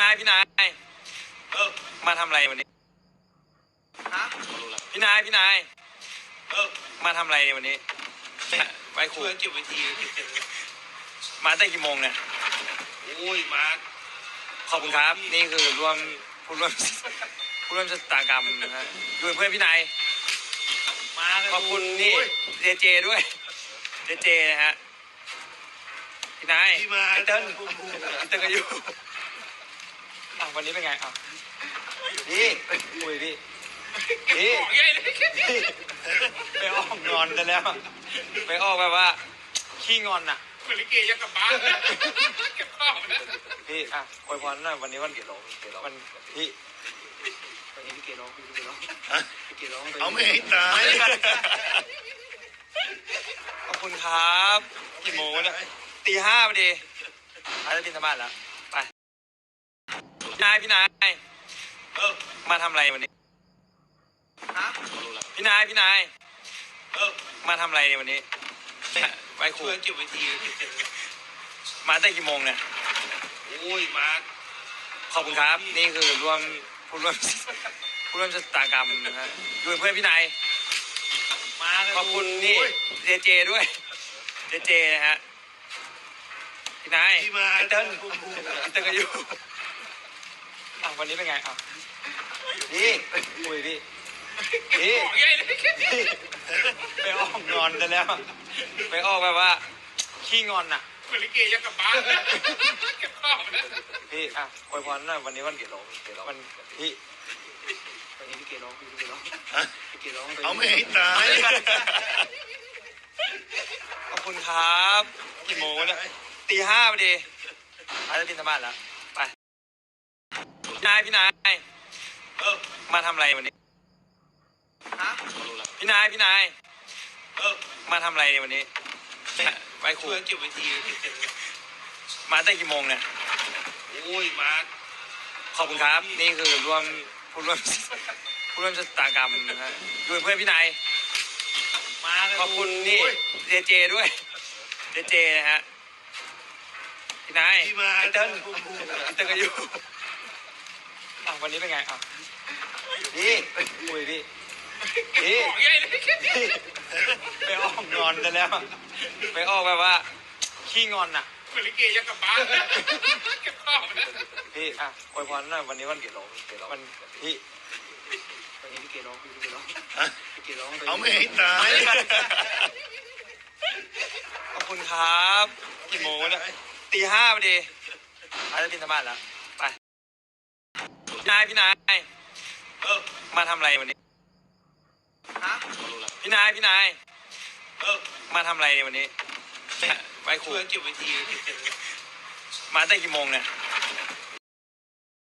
นายพี่นายเออมาทำอะไรวันนี้ฮะพี่นายพี่นายเออมาทำอะไรวันนี้ไหว้ครูช่วยเก็บไว้ทีเก็บเก็บเก็บมาตั้งกี่โมงเนี่ยโอ้ยมาขอบคุณครับ นี่คือร่วมผู้ร่วมผู้ร่วมชะตากรรมนะฮะด้วยเพื่อนพี่นายมากันขอบคุณนี่โอ้ย เจเจด้วยเจเจนะฮะพี่นายที่มาไอเติ้ลบูมบูมไอเติ้ลก็อยู่อะ วันนี้เป็นไงอะนี่คุยพี่นี่บอกใหญ่เลยไปออกงอนกันแล้ว ไปออกแบบว่า ขี้งอนอะเหมือนลิเกยังกลับบ้านเก็บข้าวนะพี่อะอวยพรหน่อยวันนี้วันเกิดเราวันพี่วันนี้พี่เกร้องพี่เกร้องฮะพี่เกร้องเอาไม่ให้ตายขอบคุณครับกี่โมงวะเนี่ยตีห้าพอดีอาจจะบินธบาตแล้วไปพี่ นาย พี่นาย เออ มาทำอะไรวันนี้ฮะพี่นาย พี่นาย เออ มาทำอะไรวันนี้ไหว้ครู ช่วยเก็บไว้ทีเก็บเก็บเก็บมาตั้งกี่โมงเนี่ย โอ้ยมาขอบคุณครับ นี่คือร่วมผู้ร่วมผู้ร่วมชะตากรรมนะฮะด้วยเพื่อนพี่นาย มากันขอบคุณนี่โอ้ย เจเจด้วย เจเจนะฮะ พี่นายที่มา ไอเติ้ลบูมบูมไอเติ้ลก็อยู่อะ วันนี้เป็นไงอะนี่คุยพี่นี่บอกใหญ่เลยไปออกงอนกันแล้วไปออกแบบว่า ขี้งอนอะ เหมือนลิเกยังกลับบ้านเก็บข้าวนะพี่อะอวยพรหน่อยวันนี้วันเกิดเราวันพี่วันนี้พี่เกร้องพี่เกร้องฮะพี่เกร้องเอาไม่ให้ตาย ขอบคุณครับ กี่โมงวะเนี่ยตีห้าพอดีอาจจะบินธบาตแล้วไปพี่ นายพี่นายเออมาทำอะไรวันนี้ฮะพี่นายพี่นายเออมาทำอะไรวันนี้ไหว้ครูช่วยเก็บไว้ทีเก็บเก็บเก็บมาตั้งกี่โมงเนี่ยโอ้ยมาขอบคุณครับ นี่คือร่วมผู้ร่วมผู้ร่วมชะตากรรมนะฮะด้วยเพื่อนพี่นายมากันขอบคุณนี่โอ้ยเจเจด้วยเจเจนะฮะพี่นายที่มาไอเติ้ลบูมบูมไอเติ้ลก็อยู่อะ วันนี้เป็นไงอะนี่คุยพี่นี่บอกใหญ่เลยไปออกงอนกันแล้ว ไปออกแบบว่า ขี้งอนอะเหมือนลิเกยังกลับบ้านเก็บข้าวนะพี่อะอวยพรหน่อยวันนี้วันเกิดเราวันพี่วันนี้พี่เกร้องพี่เกร้องฮะพี่เกร้องเอาไม่ให้ตายขอบคุณครับ กี่โมงวะเนี่ยตีห้าพอดีอาจจะบินธบาตแล้วไปพี่นายพี่นาย เออ มาทำอะไรวันนี้ ฮะพี่นาย พี่นาย เออ มาทำอะไรวันนี้ไหว้ครูช่วยเก็บไว้ทีเก็บเก็บเก็บมาตั้งกี่โมงเนี่ย